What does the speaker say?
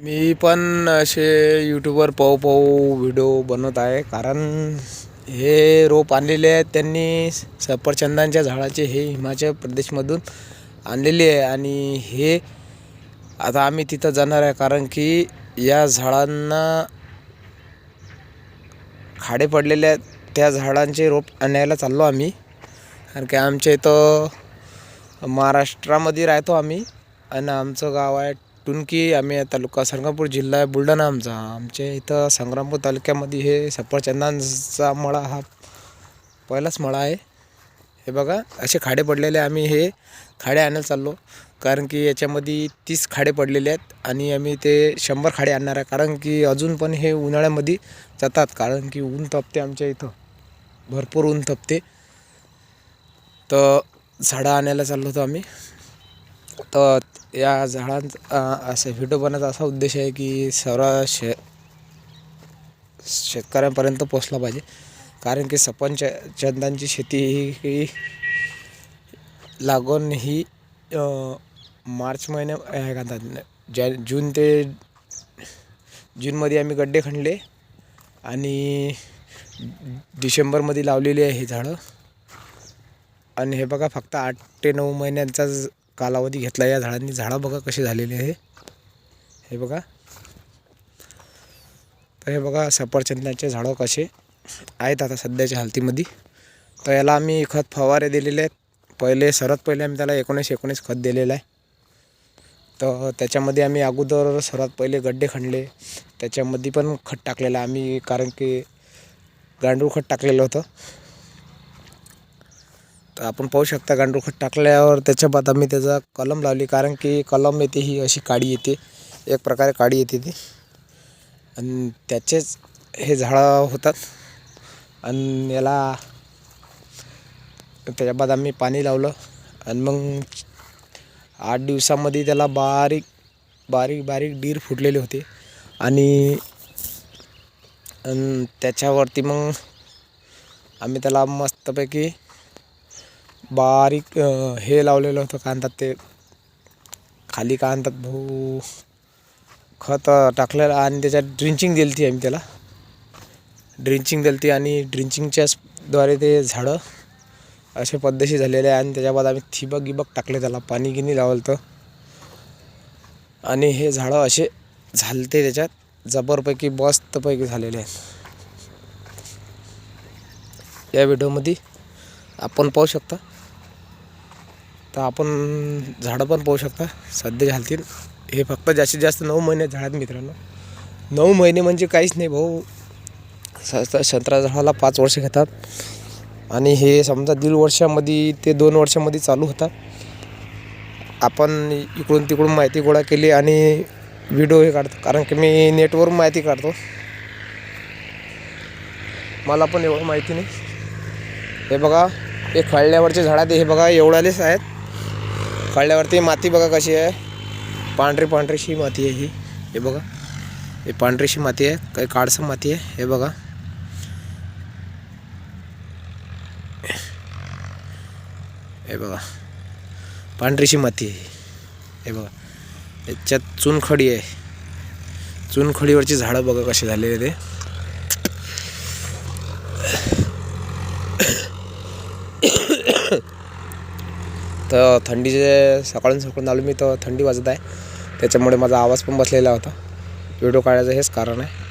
मी पण असे यूट्यूबवर पाहू पाहू व्हिडिओ बनवत आहे. कारण हे रोप आणलेले आहेत त्यांनी सफरचंदांच्या झाडाचे हे हिमाचल प्रदेशमधून आणलेले आहे. आणि हे आता आम्ही तिथं जाणार आहे कारण की या झाडांना खाडे पडलेले आहेत. त्या झाडांचे रोप आणायला चाललो आम्ही. कारण की आमच्या इथं महाराष्ट्रामध्ये राहतो आम्ही. आणि आमचं गाव आहे टुनकी आम्ही तालुका संग्रामपूर जिल्हा आहे बुलढाणा आमचा. आमच्या इथं संग्रामपूर तालुक्यामध्ये हे सफरचंदांचा मळा हा पहिलाच मळा आहे. हे बघा असे खाडे पडलेले आम्ही हे खाडे आणायला चाललो. कारण की याच्यामध्ये तीस खाडे पडलेले आहेत आणि आम्ही ते शंभर खाडे आणणार आहे. कारण की अजून पण हे उन्हाळ्यामध्ये जातात. कारण की ऊन तपते आमच्या इथं. भरपूर ऊन तपते. तर झाडं आणायला चाललो होतो आम्ही. तर या झाडांचा असं व्हिडिओ बनवायचा असा उद्देश आहे की सर्व शे शेतकऱ्यांपर्यंत पोचला पाहिजे. कारण की सफरच चंदांची शेती ही ही ही मार्च महिन्या हे जॅ जून ते जूनमध्ये आम्ही गड्डे खणले आणि डिसेंबरमध्ये लावलेली आहे ही झाडं. आणि हे बघा फक्त आठ ते नऊ महिन्यांचाच कालावधी घेतला या झाडांनी. झाडं बघा कशी झालेली आहे. हे बघा. तर हे बघा सफरचंदाचे झाडं कसे आहेत आता सध्याच्या हालतीमध्ये. तर याला आम्ही खत फवारे दिलेले आहेत. पहिले सर्वात पहिले आम्ही त्याला एकोणीस एकोणीस खत दिलेलं आहे. तर त्याच्यामध्ये आम्ही अगोदर सर्वात पहिले गड्डे खणले. त्याच्यामध्ये पण खत टाकलेलं आहे. आम्ही कारण की गांडूळ खत टाकलेलं होतं. तर आपण पाहू शकता गांडूळखत टाकल्यावर त्याच्या बाद आम्ही त्याचा कलम लावली. कारण की कलम येते ही अशी काडी येते. एक प्रकारे काडी येते ती. आणि त्याचेच हे झाडं होतात. आणि याला त्याच्या बाद आम्ही पाणी लावलं. आणि मग आठ दिवसामध्ये त्याला बारीक बारीक बारीक डीर फुटलेले होते. आणि त्याच्यावरती मग आम्ही त्याला मस्तपैकी बारीक हे लावलेलं होतं काय म्हणतात ते? खाली काय म्हणतात भाऊ? खत टाकलेलं आणि त्याच्यात ड्रिंचिंग दिली ती आम्ही त्याला. ड्रिंचिंग दिली ती आणि ड्रिंचिंगच्याच द्वारे ते झाडं असे पद्धतशीर झालेले आहे आणि त्याच्याबाद आम्ही थिबक गिबक टाकले त्याला. पाणी गिनी लावलं तर आणि हे झाडं असे झालते त्याच्यात. जबरपैकी मस्तपैकी झालेले आहेत. या व्हिडिओमध्ये आपण पाहू शकता. तर आपण झाडं पण पाहू शकता. सध्या झालतील हे फक्त जास्तीत जास्त नऊ महिने झाड आहेत मित्रांनो. नऊ महिने म्हणजे काहीच नाही भाऊ. स संत्रा झाडाला पाच वर्ष घेतात. आणि हे समजा दीड वर्षामध्ये ते दोन वर्षामध्ये चालू होतात. आपण इकडून तिकडून माहिती गोळा केली आणि व्हिडिओ हे काढतो. कारण की मी नेटवरून माहिती काढतो. मला पण एवढं माहिती नाही. हे बघा हे खळल्यावरचे झाडात हे बघा एवढालेच आहेत. काढल्यावरती माती बघा कशी आहे. पांढरी पांढरीशी माती आहे ही. हे बघा. हे पांढरीशी माती आहे. काही काळसं माती आहे. हे बघा. हे बघा. पांढरीशी माती आहे हे. बघा. याच्यात चुनखडी आहे. चुनखडीवरची झाडं बघा कशी झालेली ते. तर थंडीचे सकाळून सकाळून आलो मी तर थंडी वाजत आहे. त्याच्यामुळे माझा आवाज पण बसलेला होता. व्हिडिओ काढायचं हेच कारण आहे.